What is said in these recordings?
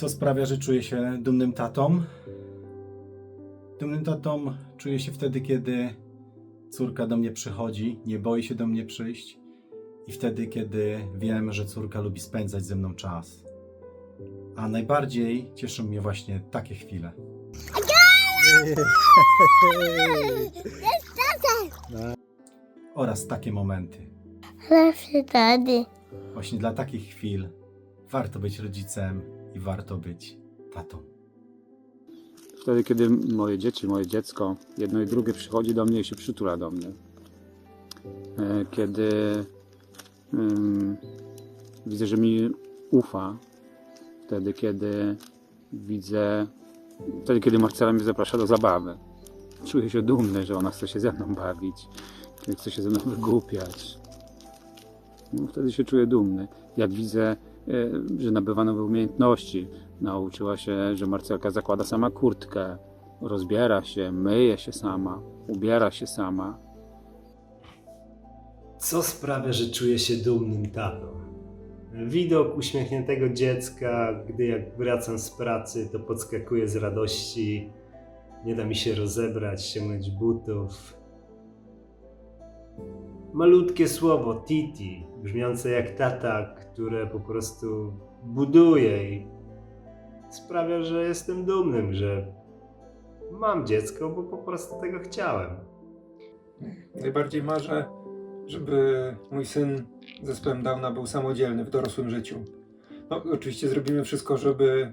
Co sprawia, że czuję się dumnym tatą? Dumnym tatą czuję się wtedy, kiedy córka do mnie przychodzi, nie boi się do mnie przyjść i wtedy, kiedy wiem, że córka lubi spędzać ze mną czas. A najbardziej cieszą mnie właśnie takie chwile. Oraz takie momenty. Właśnie dla takich chwil warto być rodzicem i warto być tatą. Wtedy, kiedy moje dzieci, moje dziecko, jedno i drugie przychodzi do mnie i się przytula do mnie. E, Kiedy ym, widzę, że mi ufa. Wtedy, kiedy widzę, wtedy, kiedy Marcela mnie zaprasza do zabawy. Czuję się dumny, że ona chce się ze mną bawić, chce się ze mną wygłupiać. No, wtedy się czuję dumny. Jak widzę, że nabywa nowe umiejętności, Nauczyła się, że Marcelka zakłada sama kurtkę, rozbiera się, myje się sama, ubiera się sama. Co sprawia, że czuję się dumnym tatą? Widok uśmiechniętego dziecka, gdy jak wracam z pracy, to podskakuję z radości. Nie da mi się rozebrać, ściągnąć butów. Malutkie słowo Titi, brzmiące jak tata, które po prostu buduje i sprawia, że jestem dumnym, że mam dziecko, bo po prostu tego chciałem. Najbardziej marzę, żeby mój syn z zespołem Downa był samodzielny w dorosłym życiu. No, oczywiście zrobimy wszystko, żeby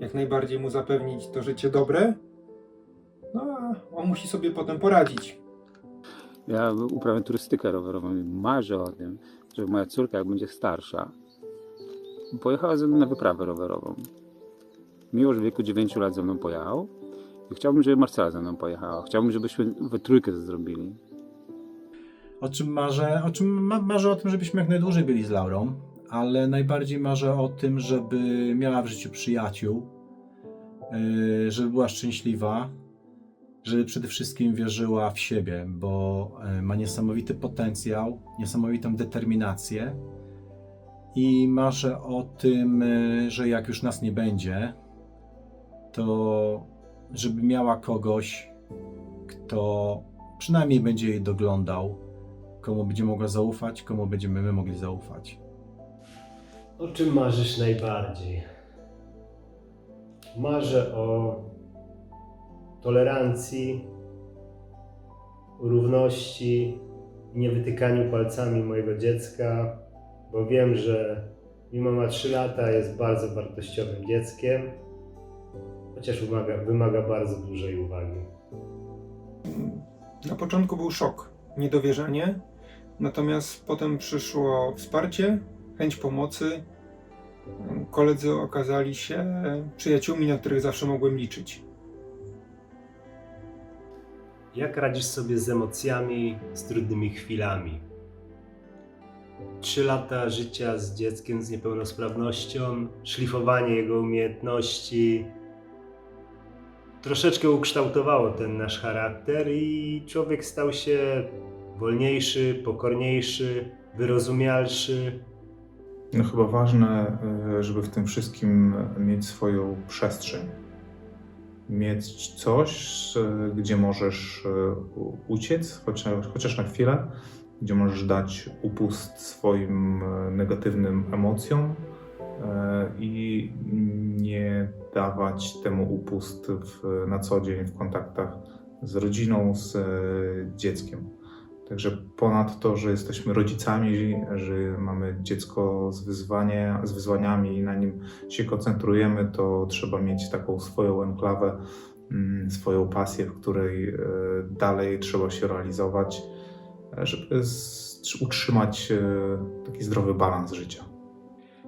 jak najbardziej mu zapewnić to życie dobre. No, a on musi sobie potem poradzić. Ja uprawiam turystykę rowerową i marzę o tym, żeby moja córka, jak będzie starsza, pojechała ze mną na wyprawę rowerową. Miłosz w wieku 9 lat ze mną pojechał i chciałbym, żeby Marcela ze mną pojechała. Chciałbym, żebyśmy we trójkę to zrobili. O czym marzę? O czym ma, marzę o tym, żebyśmy jak najdłużej byli z Laurą, ale najbardziej marzę o tym, żeby miała w życiu przyjaciół, yy, żeby była szczęśliwa, żeby przede wszystkim wierzyła w siebie, bo yy, ma niesamowity potencjał, niesamowitą determinację i marzę o tym, yy, że jak już nas nie będzie, to żeby miała kogoś, kto przynajmniej będzie jej doglądał, komu będzie mogła zaufać, komu będziemy my mogli zaufać. O czym marzysz najbardziej? Marzę o tolerancji, równości i niewytykaniu palcami mojego dziecka, bo wiem, że mimo ma 3 lata jest bardzo wartościowym dzieckiem, chociaż wymaga, wymaga bardzo dużej uwagi. Na początku był szok, niedowierzanie, natomiast potem przyszło wsparcie, chęć pomocy. Koledzy okazali się przyjaciółmi, na których zawsze mogłem liczyć. Jak radzisz sobie z emocjami, z trudnymi chwilami? Trzy lata życia z dzieckiem z niepełnosprawnością, szlifowanie jego umiejętności troszeczkę ukształtowało ten nasz charakter i człowiek stał się wolniejszy, pokorniejszy, wyrozumialszy. No chyba ważne, y, żeby w tym wszystkim mieć swoją przestrzeń. Mieć coś, y, gdzie możesz u- uciec, chociaż, chociaż na chwilę, gdzie możesz dać upust swoim y, negatywnym emocjom i nie dawać temu upust w, na co dzień w kontaktach z rodziną, z dzieckiem. Także ponad to, że jesteśmy rodzicami, że mamy dziecko z, wyzwanie, z wyzwaniami i na nim się koncentrujemy, to trzeba mieć taką swoją enklawę, mm, swoją pasję, w której e, dalej trzeba się realizować, e, żeby utrzymać e, taki zdrowy balans życia.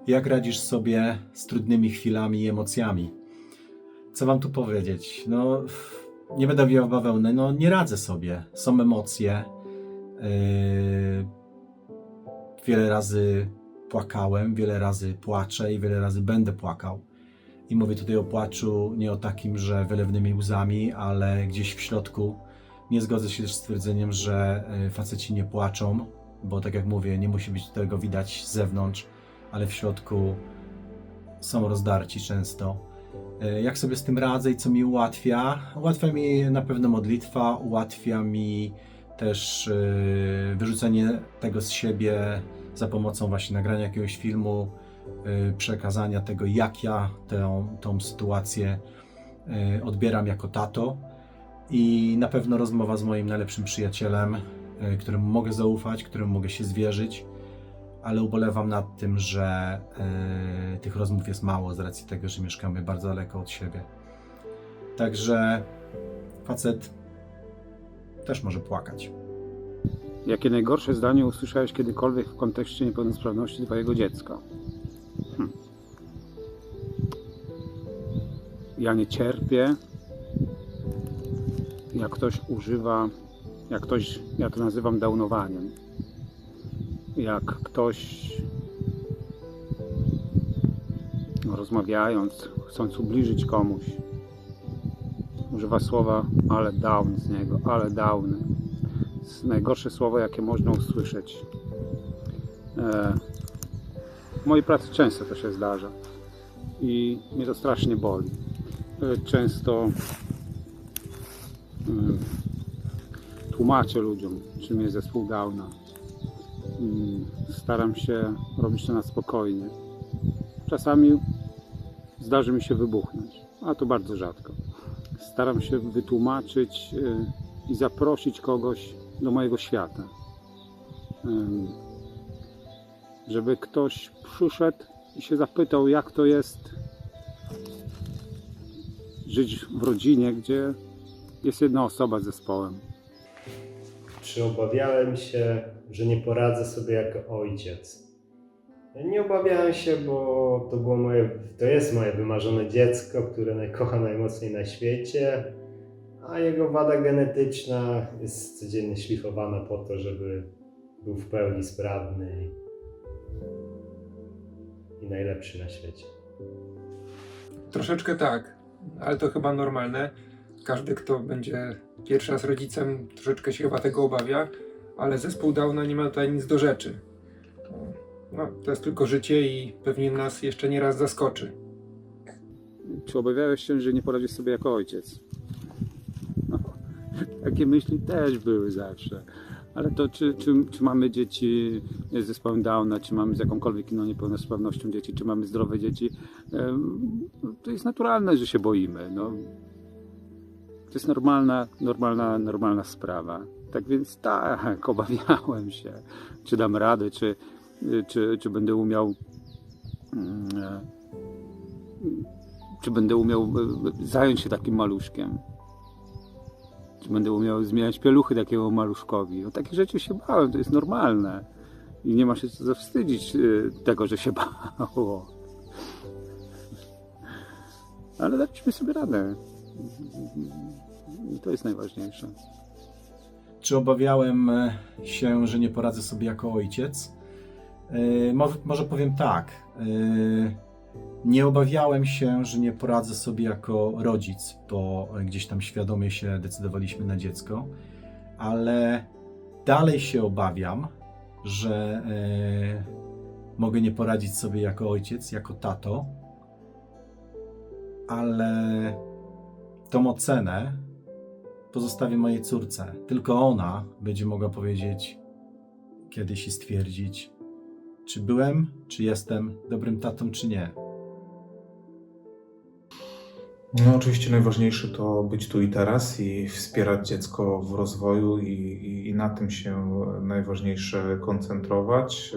Jak radzisz sobie z trudnymi chwilami i emocjami? Co wam tu powiedzieć? No, nie będę wijał bawełny, no nie radzę sobie. Są emocje. Yy, wiele razy płakałem, wiele razy płaczę i wiele razy będę płakał. I mówię tutaj o płaczu nie o takim, że wylewnymi łzami, ale gdzieś w środku. Nie zgodzę się też z twierdzeniem, że yy, faceci nie płaczą, bo tak jak mówię, nie musi być tego widać z zewnątrz, ale w środku są rozdarci często. E, Jak sobie z tym radzę i co mi ułatwia? Ułatwia mi na pewno modlitwa, ułatwia mi też e, wyrzucenie tego z siebie za pomocą właśnie nagrania jakiegoś filmu, e, przekazania tego, jak ja tę, tą sytuację e, odbieram jako tato. I na pewno rozmowa z moim najlepszym przyjacielem, któremu mogę zaufać, któremu mogę się zwierzyć, ale ubolewam nad tym, że tych rozmów jest mało z racji tego, że mieszkamy bardzo daleko od siebie. Także facet też może płakać. Jakie najgorsze zdanie usłyszałeś kiedykolwiek w kontekście niepełnosprawności twojego dziecka? Hm. Ja nie cierpię, jak ktoś używa, jak ktoś, ja to nazywam downowaniem. Jak ktoś rozmawiając, chcąc ubliżyć komuś, używa słowa ale down z niego, ale jest najgorsze słowo, jakie można usłyszeć. E, w mojej pracy często to się zdarza i mnie to strasznie boli. E, często mm, tłumaczę ludziom, czym jest zespół Downa. Mm, Staram się robić to na spokojnie. Czasami zdarzy mi się wybuchnąć, a to bardzo rzadko. Staram się wytłumaczyć e, i zaprosić kogoś do mojego świata. Ym, Żeby ktoś przyszedł i się zapytał, jak to jest żyć w rodzinie, gdzie jest jedna osoba z zespołem. Czy obawiałem się, że nie poradzę sobie jako ojciec? Nie obawiałem się, bo to było moje, to jest moje wymarzone dziecko, które kocham najmocniej na świecie, a jego wada genetyczna jest codziennie szlifowana po to, żeby był w pełni sprawny i najlepszy na świecie. Troszeczkę tak, ale to chyba normalne. Każdy, kto będzie pierwszy raz rodzicem, troszeczkę się chyba tego obawia, ale zespół Downa nie ma tutaj nic do rzeczy. No, to jest tylko życie i pewnie nas jeszcze nie raz zaskoczy. Czy obawiałeś się, że nie poradzisz sobie jako ojciec? No, takie myśli też były zawsze. Ale to czy, czy, czy mamy dzieci z zespołem Downa, czy mamy z jakąkolwiek inną niepełnosprawnością dzieci, czy mamy zdrowe dzieci, to jest naturalne, że się boimy. No. To jest normalna, normalna, normalna sprawa. Tak więc tak, obawiałem się, czy dam radę, czy, czy, czy będę umiał mm, e, czy będę umiał e, zająć się takim maluszkiem? Czy będę umiał zmieniać pieluchy takiego maluszkowi? O takich rzeczy się bałem, to jest normalne. I nie ma się co zawstydzić tego, że się bało. Ale daliśmy sobie radę. I to jest najważniejsze. Czy obawiałem e, się, że nie poradzę sobie jako ojciec? E, mo- Może powiem tak. e, Nie obawiałem się, że nie poradzę sobie jako rodzic, bo gdzieś tam świadomie się decydowaliśmy na dziecko, ale dalej się obawiam, że e, mogę nie poradzić sobie jako ojciec, jako tato, ale tą ocenę pozostawię mojej córce. Tylko ona będzie mogła powiedzieć kiedyś i stwierdzić, czy byłem, czy jestem dobrym tatą, czy nie. No, oczywiście najważniejsze to być tu i teraz i wspierać dziecko w rozwoju, i, i, i na tym się najważniejsze koncentrować.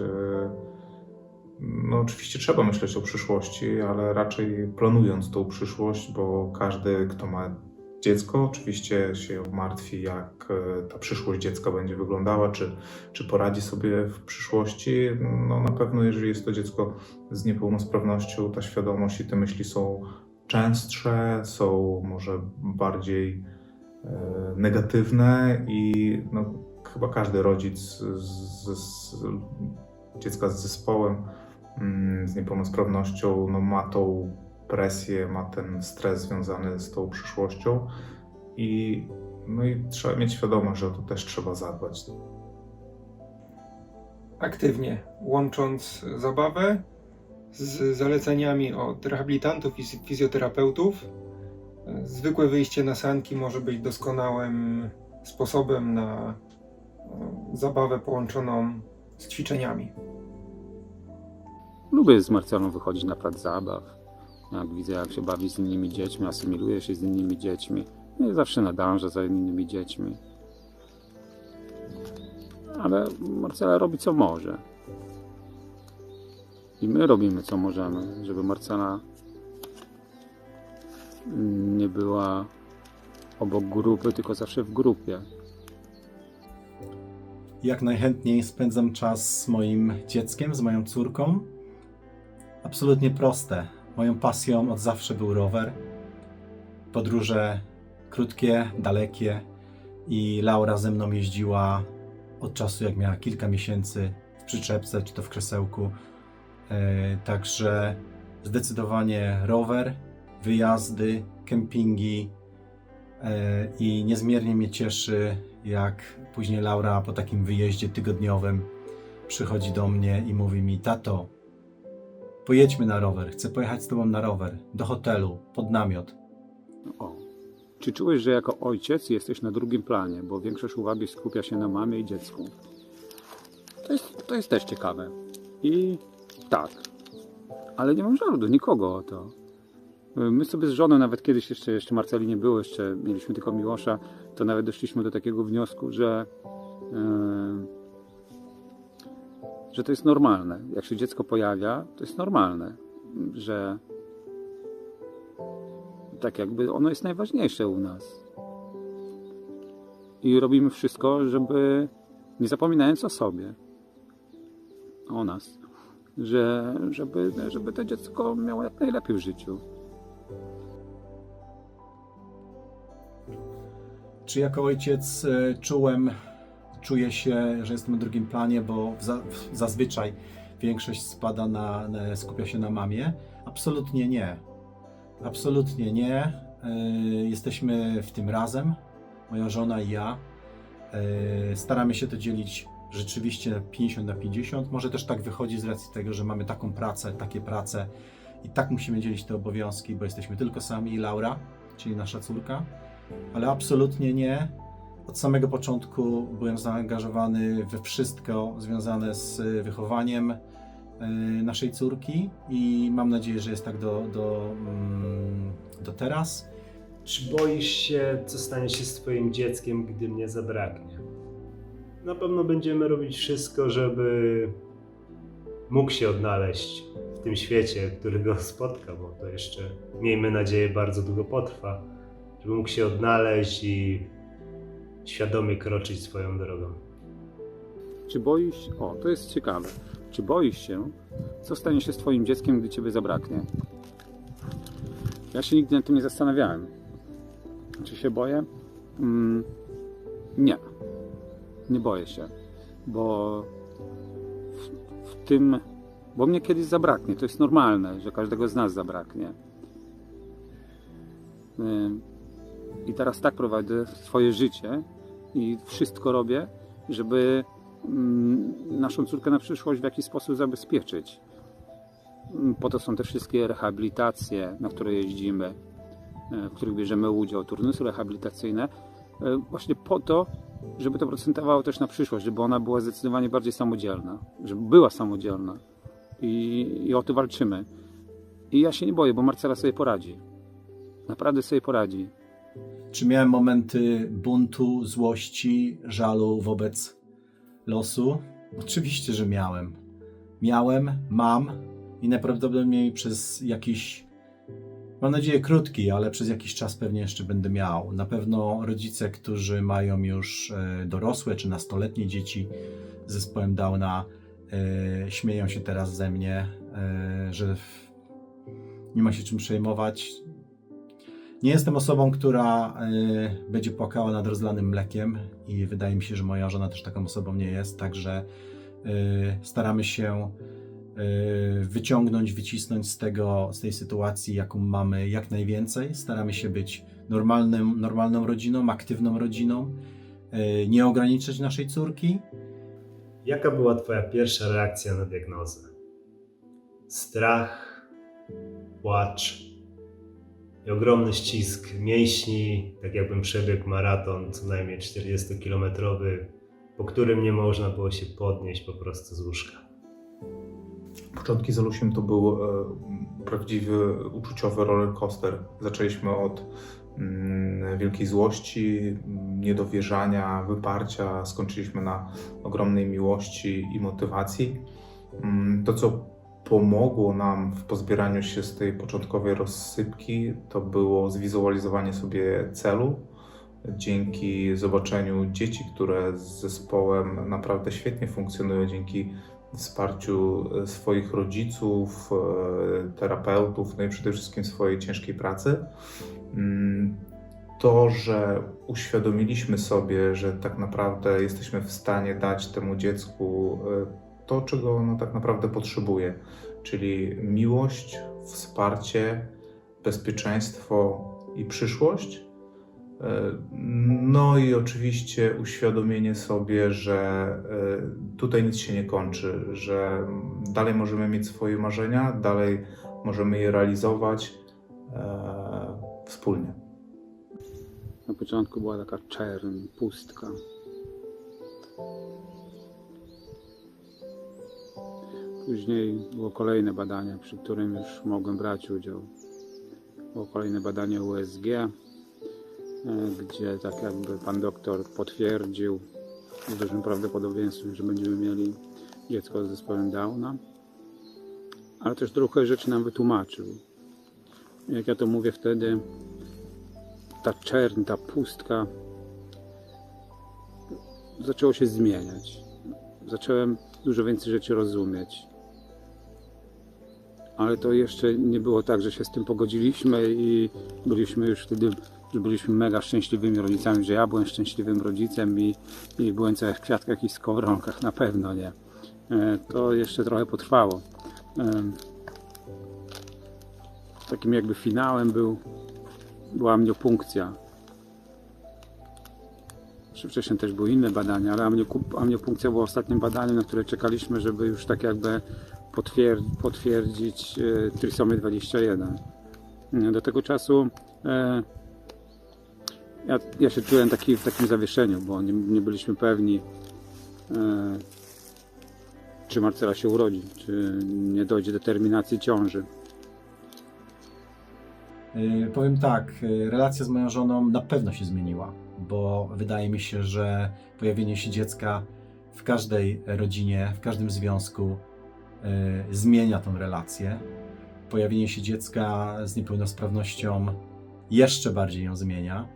No, oczywiście trzeba myśleć o przyszłości, ale raczej planując tą przyszłość, bo każdy, kto ma dziecko, oczywiście się martwi, jak e, ta przyszłość dziecka będzie wyglądała, czy, czy poradzi sobie w przyszłości. No, na pewno, jeżeli jest to dziecko z niepełnosprawnością, ta świadomość i te myśli są częstsze, są może bardziej e, negatywne i no, chyba każdy rodzic z, z, z dziecka z zespołem, mm, z niepełnosprawnością, no, ma tą presję, ma ten stres związany z tą przyszłością i, no i trzeba mieć świadomość, że to też trzeba zadbać. Aktywnie, łącząc zabawę z zaleceniami od rehabilitantów i fizjoterapeutów. Zwykłe wyjście na sanki może być doskonałym sposobem na e, zabawę połączoną z ćwiczeniami. Lubię z Marcelą wychodzić na plac zabaw. Jak widzę, jak się bawi z innymi dziećmi, asymiluje się z innymi dziećmi. No i zawsze nadąża za innymi dziećmi. Ale Marcela robi co może. I my robimy co możemy, żeby Marcela nie była obok grupy, tylko zawsze w grupie. Jak najchętniej spędzam czas z moim dzieckiem, z moją córką. Absolutnie proste. Moją pasją od zawsze był rower. Podróże krótkie, dalekie i Laura ze mną jeździła od czasu, jak miała kilka miesięcy w przyczepce czy to w krzesełku. E, Także zdecydowanie rower, wyjazdy, kempingi e, i niezmiernie mnie cieszy, jak później Laura po takim wyjeździe tygodniowym przychodzi do mnie i mówi mi: Tato, pojedźmy na rower, chcę pojechać z tobą na rower, do hotelu, pod namiot. O. Czy czułeś, że jako ojciec jesteś na drugim planie, bo większość uwagi skupia się na mamie i dziecku? To jest, to jest też ciekawe. I tak. Ale nie mam żalu nikogo o to. My sobie z żoną, nawet kiedyś jeszcze, jeszcze Marceli nie było, jeszcze mieliśmy tylko Miłosza, to nawet doszliśmy do takiego wniosku, że, yy, że to jest normalne. Jak się dziecko pojawia, to jest normalne, że tak jakby ono jest najważniejsze u nas. I robimy wszystko, żeby nie zapominając o sobie, o nas, że, żeby, żeby to dziecko miało jak najlepiej w życiu. Czy jako ojciec e, czułem, czuję się, że jestem na drugim planie, bo za, zazwyczaj większość spada na, na, skupia się na mamie? Absolutnie nie. Absolutnie nie. E, Jesteśmy w tym razem, moja żona i ja. E, Staramy się to dzielić rzeczywiście 50 na 50. Może też tak wychodzi z racji tego, że mamy taką pracę, takie prace i tak musimy dzielić te obowiązki, bo jesteśmy tylko sami i Laura, czyli nasza córka. Ale absolutnie nie. Od samego początku byłem zaangażowany we wszystko związane z wychowaniem e, naszej córki i mam nadzieję, że jest tak do, do, mm, do teraz. Czy boisz się, co stanie się z Twoim dzieckiem, gdy mnie zabraknie? Na pewno będziemy robić wszystko, żeby mógł się odnaleźć w tym świecie, który go spotka, bo to jeszcze, miejmy nadzieję, bardzo długo potrwa. Żeby mógł się odnaleźć i świadomie kroczyć swoją drogą. Czy boisz o, to jest ciekawe, czy boisz się, co stanie się z Twoim dzieckiem, gdy Ciebie zabraknie? Ja się nigdy nad tym nie zastanawiałem. Czy się boję? Mm, nie. Nie boję się, bo w, w tym, bo mnie kiedyś zabraknie. To jest normalne, że każdego z nas zabraknie. I teraz tak prowadzę swoje życie i wszystko robię, żeby mm, naszą córkę na przyszłość w jakiś sposób zabezpieczyć. Mm, Po to są te wszystkie rehabilitacje, na które jeździmy, e, w których bierzemy udział, turnusy rehabilitacyjne, e, właśnie po to, żeby to procentowało też na przyszłość, żeby ona była zdecydowanie bardziej samodzielna, żeby była samodzielna. I, i o to walczymy. I ja się nie boję, bo Marcela sobie poradzi. Naprawdę sobie poradzi. Czy miałem momenty buntu, złości, żalu wobec losu? Oczywiście, że miałem. Miałem, mam i najprawdopodobniej przez jakiś, mam nadzieję krótki, ale przez jakiś czas pewnie jeszcze będę miał. Na pewno rodzice, którzy mają już e, dorosłe czy nastoletnie dzieci z zespołem Downa, e, śmieją się teraz ze mnie, e, że nie ma się czym przejmować. Nie jestem osobą, która y, będzie płakała nad rozlanym mlekiem i wydaje mi się, że moja żona też taką osobą nie jest, także y, staramy się y, wyciągnąć, wycisnąć z tego, z tej sytuacji, jaką mamy, jak najwięcej. Staramy się być normalnym, normalną rodziną, aktywną rodziną, nie ograniczać naszej córki. Jaka była Twoja pierwsza reakcja na diagnozę? strach, płacz i ogromny ścisk mięśni, tak jakbym przebiegł maraton co najmniej 40-kilometrowy, po którym nie można było się podnieść po prostu z łóżka. Początki z Alusiem to był e, prawdziwy uczuciowy rollercoaster. Zaczęliśmy od mm, wielkiej złości, niedowierzania, wyparcia, skończyliśmy na ogromnej miłości i motywacji. Mm, To, co pomogło nam w pozbieraniu się z tej początkowej rozsypki, to było zwizualizowanie sobie celu. Dzięki zobaczeniu dzieci, które z zespołem naprawdę świetnie funkcjonują, dzięki wsparciu e, swoich rodziców, e, terapeutów, no i przede wszystkim swojej ciężkiej pracy. Mm, To, że uświadomiliśmy sobie, że tak naprawdę jesteśmy w stanie dać temu dziecku e, to, czego ono tak naprawdę potrzebuje, czyli miłość, wsparcie, bezpieczeństwo i przyszłość. E, No i oczywiście uświadomienie sobie, że e, tutaj nic się nie kończy, że dalej możemy mieć swoje marzenia, dalej możemy je realizować e, wspólnie. Na początku była taka czerń, pustka. Później było kolejne badanie, przy którym już mogłem brać udział. Było kolejne badanie USG, e, gdzie tak jakby pan doktor potwierdził z dużym prawdopodobieństwem, że będziemy mieli dziecko z zespołem Downa, ale też trochę rzeczy nam wytłumaczył. Jak ja to mówię wtedy, ta czerń, ta pustka zaczęło się zmieniać. Zacząłem dużo więcej rzeczy rozumieć. Ale to jeszcze nie było tak, że się z tym pogodziliśmy i byliśmy już wtedy, byliśmy mega szczęśliwymi rodzicami, że ja byłem szczęśliwym rodzicem i, i byłem cały w kwiatkach i skowronkach, na pewno nie. E, To jeszcze trochę potrwało. Em, Takim jakby finałem był, była amniopunkcja. Wcześniej też były inne badania, ale amniopunkcja była ostatnim badaniem, na które czekaliśmy, żeby już tak jakby potwier- potwierdzić e, trisomię 21. E, Do tego czasu e, ja, ja się czułem taki, w takim zawieszeniu, bo nie, nie byliśmy pewni, czy Marcela się urodzi, czy nie dojdzie do terminacji ciąży. Powiem tak, relacja z moją żoną na pewno się zmieniła, bo wydaje mi się, że pojawienie się dziecka w każdej rodzinie, w każdym związku zmienia tą relację. Pojawienie się dziecka z niepełnosprawnością jeszcze bardziej ją zmienia,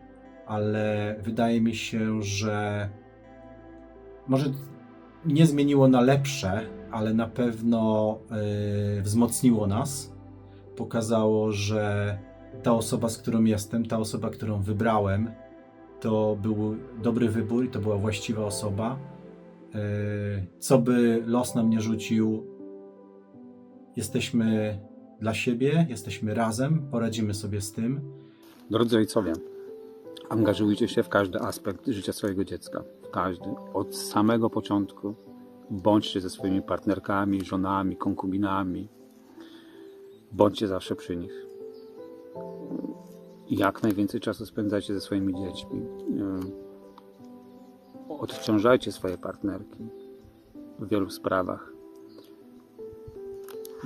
ale wydaje mi się, że może nie zmieniło na lepsze, ale na pewno yy, wzmocniło nas. Pokazało, że ta osoba, z którą jestem, ta osoba, którą wybrałem, to był dobry wybór i to była właściwa osoba. Yy, Co by los nam nie rzucił, jesteśmy dla siebie, jesteśmy razem, poradzimy sobie z tym. Drodzy ojcowie, angażujcie się w każdy aspekt życia swojego dziecka. W każdy. Od samego początku. Bądźcie ze swoimi partnerkami, żonami, konkubinami. Bądźcie zawsze przy nich. Jak najwięcej czasu spędzajcie ze swoimi dziećmi. Odciążajcie swoje partnerki w wielu sprawach.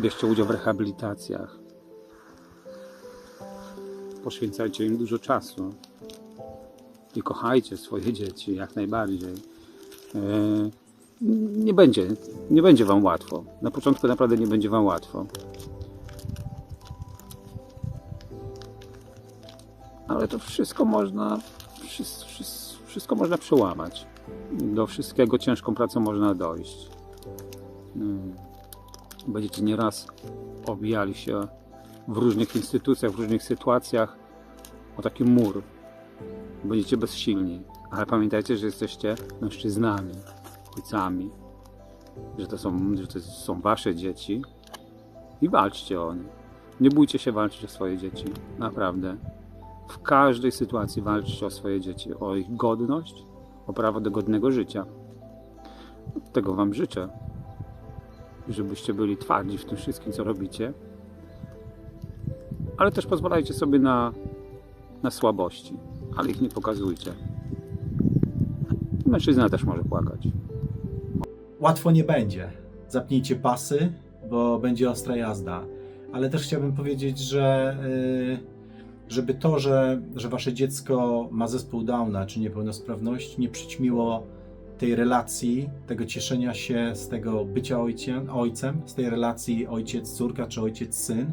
Bierzcie udział w rehabilitacjach. Poświęcajcie im dużo czasu i kochajcie swoje dzieci jak najbardziej. E, Nie będzie, nie będzie Wam łatwo. Na początku naprawdę nie będzie Wam łatwo. Ale to wszystko można, wszystko, wszystko można przełamać. Do wszystkiego ciężką pracą można dojść. Będziecie nieraz obijali się w różnych instytucjach, w różnych sytuacjach o taki mur. Będziecie bezsilni, ale pamiętajcie, że jesteście mężczyznami, ojcami, że to są, że to są wasze dzieci i walczcie o nie. Nie bójcie się walczyć o swoje dzieci, naprawdę. W każdej sytuacji walczcie o swoje dzieci, o ich godność, o prawo do godnego życia. Tego Wam życzę. Żebyście byli twardzi w tym wszystkim, co robicie, ale też pozwalajcie sobie na, na słabości, ale ich nie pokazujcie. Mężczyzna też może płakać. Łatwo nie będzie. Zapnijcie pasy, bo będzie ostra jazda. Ale też chciałbym powiedzieć, że y, żeby to, że, że wasze dziecko ma zespół Downa czy niepełnosprawność, nie przyćmiło tej relacji, tego cieszenia się z tego bycia ojciem, ojcem, z tej relacji ojciec-córka czy ojciec-syn.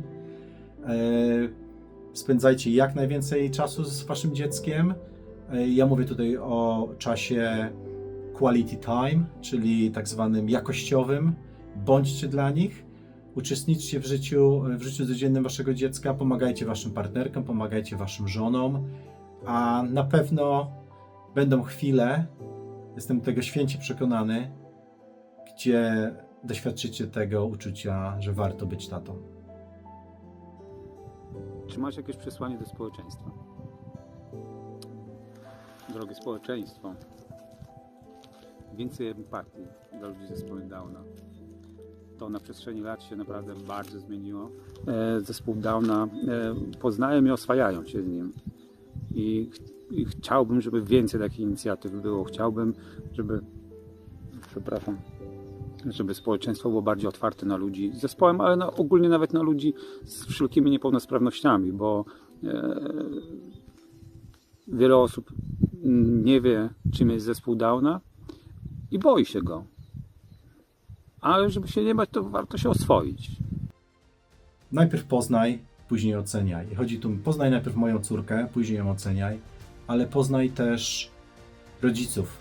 Y, Spędzajcie jak najwięcej czasu z waszym dzieckiem. Y, Ja mówię tutaj o czasie quality time, czyli tak zwanym jakościowym. Bądźcie dla nich, uczestniczcie w życiu, w życiu codziennym waszego dziecka, pomagajcie waszym partnerkom, pomagajcie waszym żonom, a na pewno będą chwile, jestem tego święcie przekonany, gdzie doświadczycie tego uczucia, że warto być tatą. Czy masz jakieś przesłanie do społeczeństwa? Drogie społeczeństwo, więcej empatii dla ludzi ze zespołem Downa. To na przestrzeni lat się naprawdę bardzo zmieniło. E, Zespół Downa e, poznają i oswajają się z nim. I, I chciałbym, żeby więcej takich inicjatyw było. Chciałbym, żeby. Przepraszam. Żeby społeczeństwo było bardziej otwarte na ludzi z zespołem, ale na, ogólnie nawet na ludzi z wszelkimi niepełnosprawnościami, bo e, wiele osób nie wie, czym jest zespół Downa i boi się go. Ale żeby się nie bać, to warto się oswoić. Najpierw poznaj, później oceniaj. Chodzi tu, poznaj najpierw moją córkę, później ją oceniaj, ale poznaj też rodziców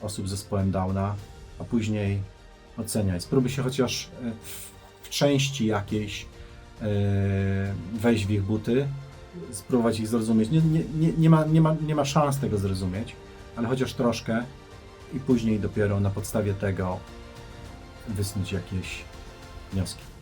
osób z zespołem Downa, a później oceniaj. Spróbuj się chociaż e, w, w części jakiejś e, wejść w ich buty, spróbować ich zrozumieć. Nie, nie, nie, nie, ma, nie, ma, nie ma szans tego zrozumieć, ale chociaż troszkę i później dopiero na podstawie tego wysnuć jakieś wnioski.